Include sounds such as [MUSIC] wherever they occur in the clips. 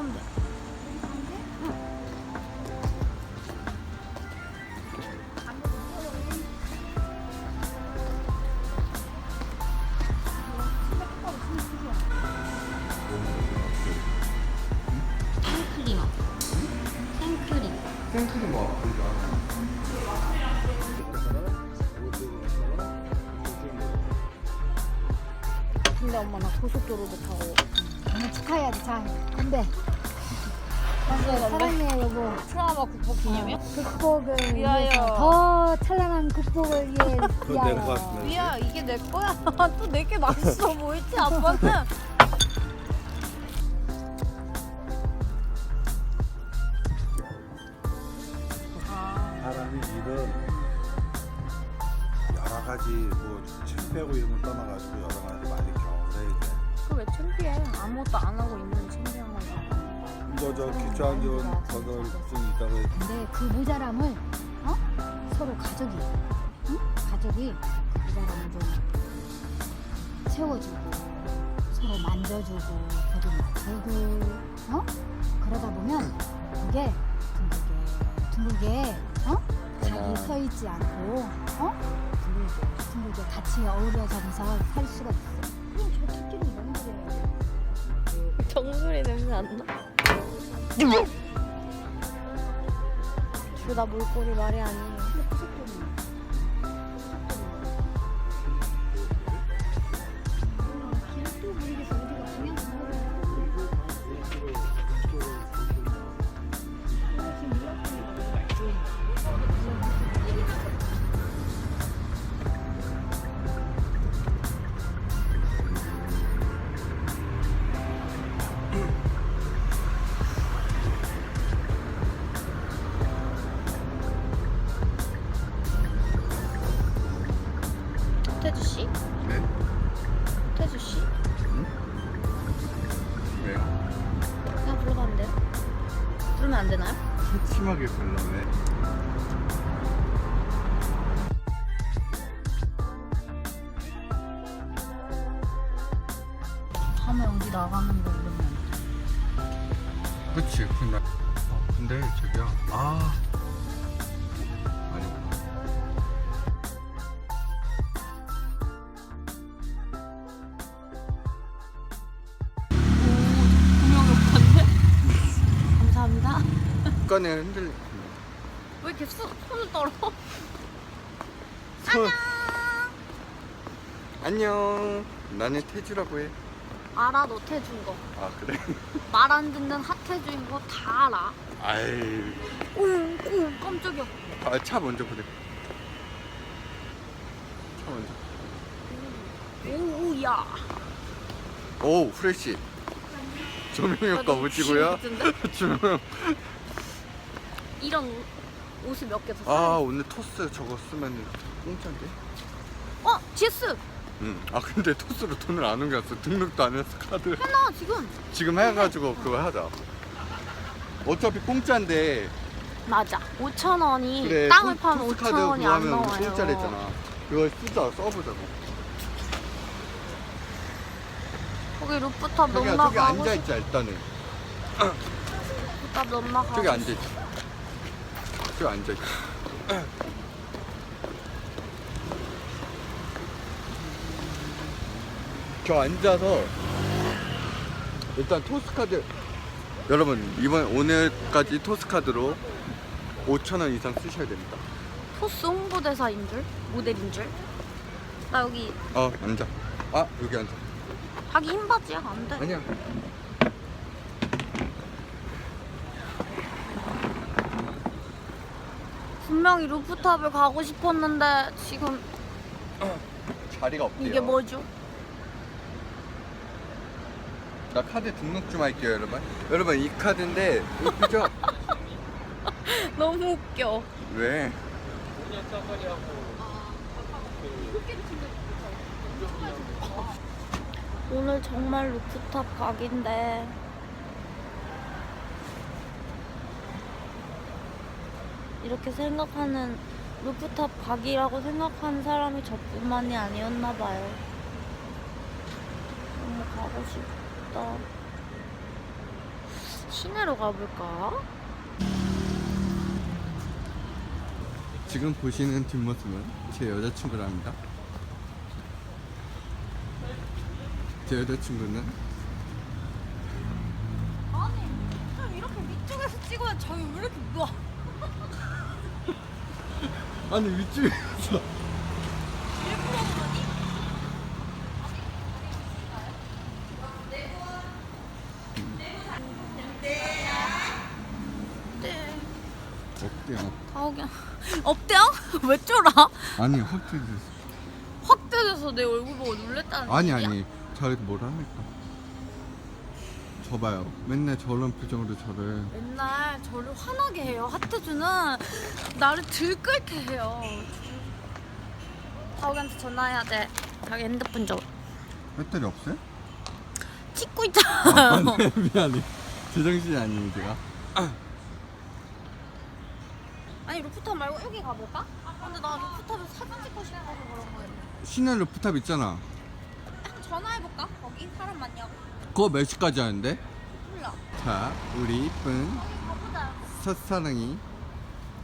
가운데. 생크림. 생크림. 생크림 뭐 근데 엄마 나 고속도로도 타고. 오늘 축하해야지 잘. 근데 사랑해 여보. 트라우마 극복 기념이야? 극복을 위하여. 위해서 더 찬란한 극복을 위해 그건 같습니다. 미야 이게 내 거야. [LAUGHS] 또 내게 맛있어 보이지 아빠는. 아무것도 안 하고 있는 거야. 이거 저 기초 안전 자격증 있다고 했- 근데 그 모자람을 어? 서로 가족이 응? 가족이 그 모자람을 좀 채워주고 서로 만져주고 보도 맞추고 어? 그러다 보면 그게 둥글게 둥글게 어? 자기 서 있지 않고 어? 둥글게 둥글게 같이 어우러져서 살 수가 있어. 안 나? 주다 물꼬리 말이 아니에요. 밤에 어디 나가는 거 이러면 그치 근데 어, 근데 저기야 아 아니? 감사합니다. 국간에 흔들 왜 이렇게 수, 손을 떨어? 손 안녕 나는 태주라고 해. 알아 너 태주인 거. 아 그래? [LAUGHS] 말 안 듣는 핫태주인 거다 알아. 아이 오, 오 깜짝이야. 아, 차 먼저 보내. 차 먼저. 오, 야. 오 프레시. 조명 효과 멋지고요. 조명. 이런 옷을 몇개더아 사야 돼. 오늘 토스 저거 쓰면 공짜인데? 어, GS 응. 아 근데 토스로 돈을 안 옮겼어. 등록도 안 했어 카드. 해놔 지금. 지금 해가지고 그거 하자. 어차피 공짜인데 맞아. 5천 원이 그래 땅을 토- 파면 토스 5천 카드 원이 그거 안 하면 나와요. 공짜랬잖아. 그걸 쓰자 써보자고. 거기 루프탑 저기 넘나 저기 가고 앉아 싶. 있자 일단은. 루프탑 넘나 가고 저기 싶. 앉아 있자. 저기 앉아 있자. 저 앉아서 일단 토스카드 여러분 이번 오늘까지 토스카드로 5천 원 이상 쓰셔야 됩니다. 포스 홍보대사인 줄? 모델인 줄? 나 여기 어 앉아. 아 여기 앉아. 자기 흰 바지야 안 돼. 아니야. 분명히 루프탑을 가고 싶었는데 지금 자리가 없대요. 이게 뭐죠? 나 카드 등록 좀 할게요 여러분. 여러분 이 카드인데 그죠? [LAUGHS] 너무 웃겨. 왜? 오늘 정말 루프탑 각인데 이렇게 생각하는 루프탑 각이라고 생각하는 사람이 저뿐만이 아니었나 봐요. 너무 가고 싶 다. 시내로 가볼까? 지금 보시는 뒷모습은 제 여자친구랍니다. 제 여자친구는 아니, 형 이렇게 위쪽에서 찍어야 저기 왜 이렇게 누워? 아니 위쪽에서 일부러 그러니? 네. 어때요? 가오경 업대요? 왜 쫄아? 아니 확실히 확 때려서 내 얼굴 보고 놀랬다는 아니 얘기야? 아니 저렇게 뭐라 합니까? 저 봐요. 맨날 저런 표정으로 저를 맨날 저를 화나게 해요. 하트주는 나를 들끓게 해요. 가오경한테 전화해야 돼. 자기 핸드폰 좀 배터리 없어요? 찍고 아, 있잖아요. [LAUGHS] 네, 미안해. 제정신이 아니에요 제가. 아니 루프탑 말고 여기 가볼까? 근데 나 루프탑에서 사진 찍고 싶어서 그런 거예요. 시내 루프탑 있잖아. 전화해볼까? 거기 사람 많냐고. 그거 몇 시까지 하는데? 몰라. 자, 우리 이쁜 가보자. 첫사랑이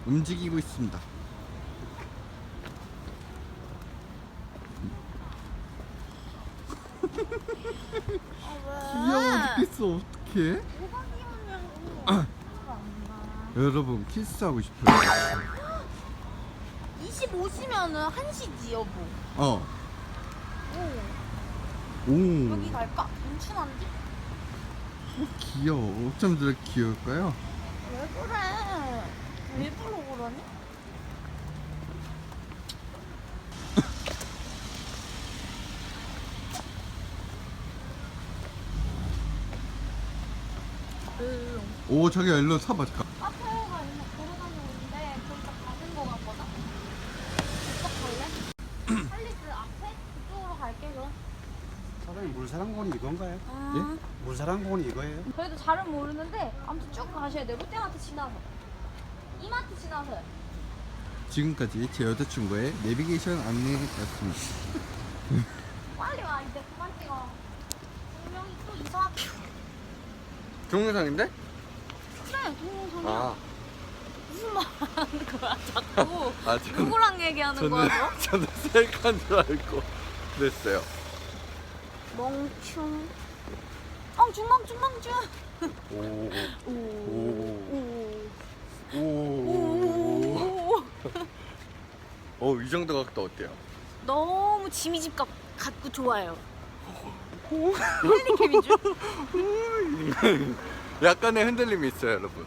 움직이고 있습니다. 귀여워 죽겠어. 어떡해? 뭐가 귀엽냐고. [CLEARS THROAT] 아. 여러분 키스하고 싶어요. 25시면은 1시지 여보. 어. 오. 오. 여기 갈까? 괜찮은데? 귀여워. 어쩜 저렇게 귀여울까요? 왜 그래? 일부러 그러니? 응. 오 자기 일로 서봐 잠깐. 카페가 있는 걸어다니는데 거기가 가는 거 같거든? 그쪽 갈래? 할리스 앞에? 사장님 물사랑공원이 이건가요? 아, 물사랑공원이 이거예요? 저희도 잘은 모르는데 아무튼 쭉 가셔야 돼요 롯데마트 지나서 이마트 지나서요 지금까지 제 여자친구의 내비게이션 안내였습니다. [LAUGHS] 빨리 와 이제 그만 찍어 분명히 또 이상하게 동영상인데? 그래 동영상이야 아. 무슨 말 하는 거야 자꾸 [LAUGHS] 아 저, 누구랑 얘기하는 거야 너? [LAUGHS] 저는 셀카인 줄 알고 그랬어요. 멍충 멍충 멍충 멍충 오. 오오 오 오. 오. 오, 이 정도 각도 어때요? 너무 지미집 같, 같고 좋아요 헬리캠인 줄? 약간의 흔들림이 있어요, 여러분.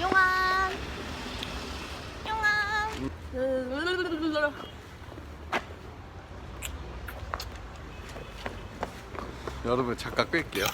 용안 용안 여러분 잠깐 끌게요.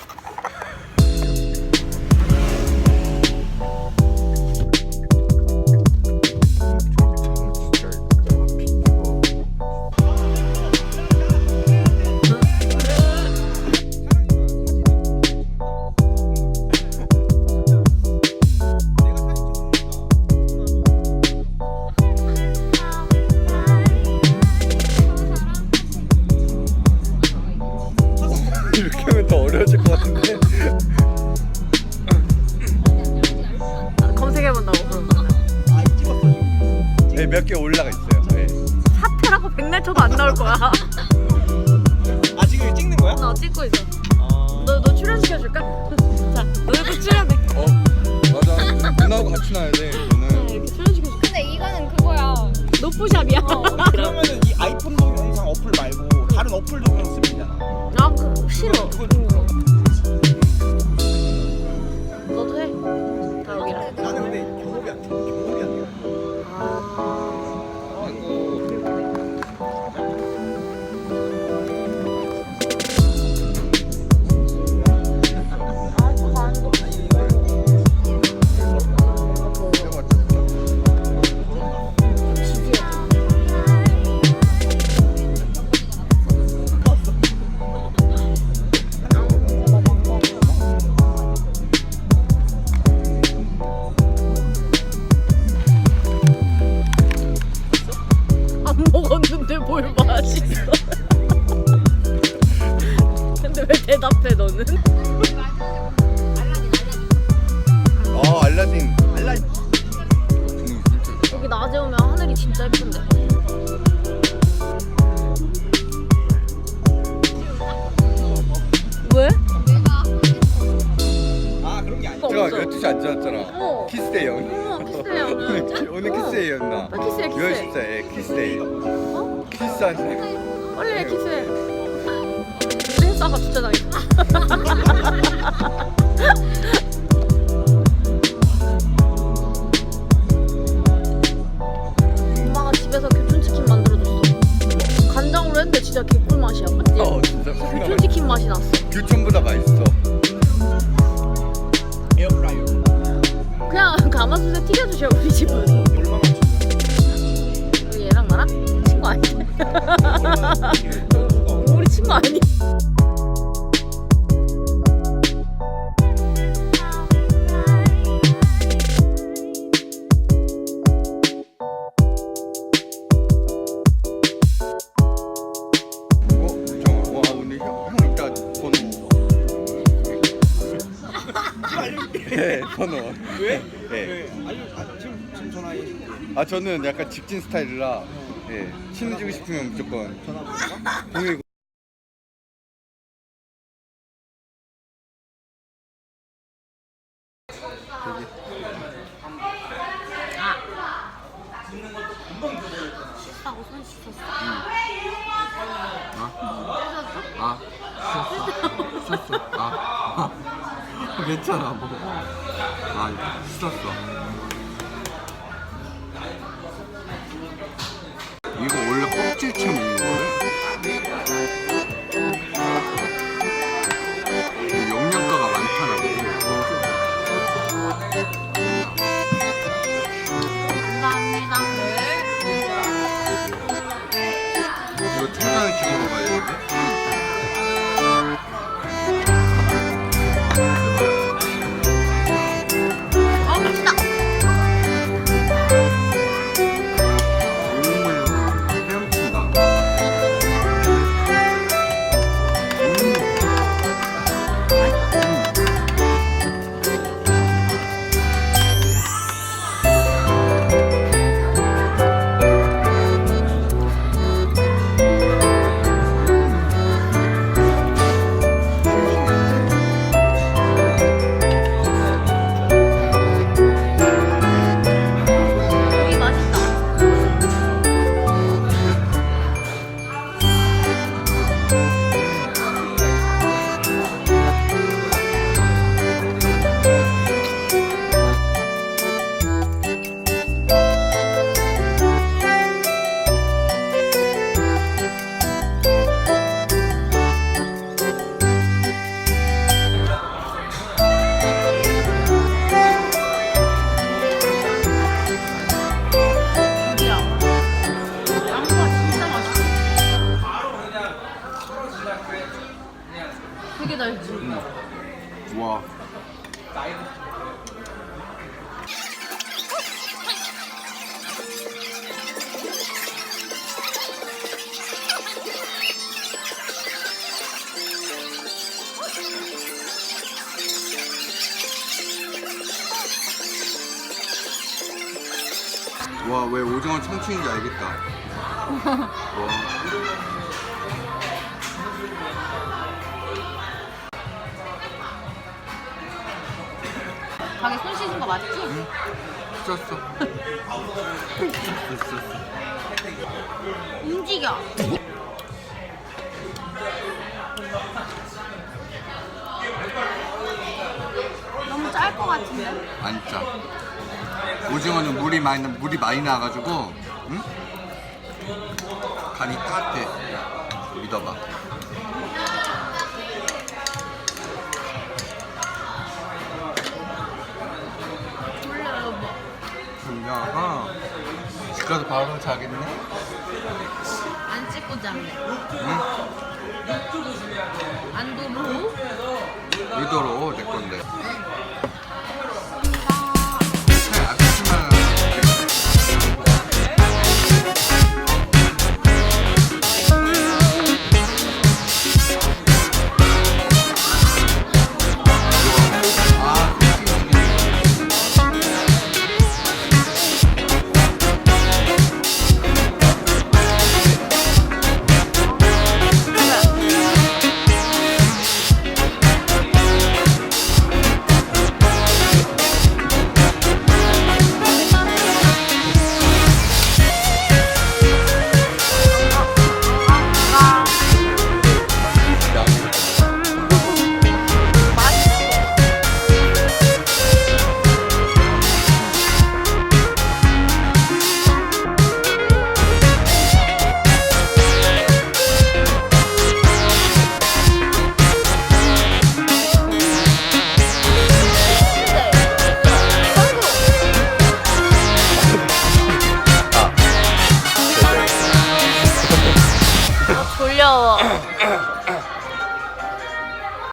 아 지금 이거 찍는 거야? 나 찍고 있어 아... 너, 너 출연시켜줄까? [LAUGHS] 자 너희도 출연해 어, 맞아. 누나하고 같이 나야 돼. 이거는. 이렇게 출연시켜줄까? 근데 이거는 그거야 노프샵이야 그러면은 이 아이폰 동영상 어플 말고 다른 어플 동영상 쓰면 아 그거 싫어 그걸 너도 해 너는? 어 알라딘. 알라딘. 여기 낮에 오면 하늘이 진짜 예쁜데. 왜? 아. 12시 안 지났잖아. 어. [LAUGHS] 키스데이 오늘. 어, 키스데이 오늘. 오늘, 오늘 키스데이였나? 아, 키스해, 키스해. 10시에 키스데이. 어? 키스한 우리 회사가 주차장이야. 엄마가 집에서 교촌치킨 만들어줬어. 간장으로 했는데 진짜 개꿀 맛이야. 맞지? 어 진짜. 교촌치킨 맛이 났어. 규촌보다 맛있어. 에어프라이어. 그냥 [LAUGHS] 가마솥에 튀겨주셔 우리 집은. 얼마나 우리 얘랑 나랑 친구 아니야? [LAUGHS] 우리 친구 아니? 어, 아 저는 약간 직진 스타일이라 예 친해지고 싶으면 무조건 손 씻었어. 아 씻었어. [LAUGHS] 씻었어. 아, 아 괜찮아 뭐 아 씻었어 이거 원래 껍질채 먹는 거예요? 되게 달지. 와. 와, 왜 오징어 청춘인지 알겠다. [LAUGHS] 와. 가게 손 씻은 거 맞지? 씻었어. 씻었어. [LAUGHS] 움직여. 너무 짤 것 같은데? 안 짜. 오징어는 물이 많이 나- 물이 많이 나가지고, 응? 간이 따뜻해. 믿어봐. 바로 자겠네. 안 씻고 자네. 응? 안 도로? 의도로 내 건데.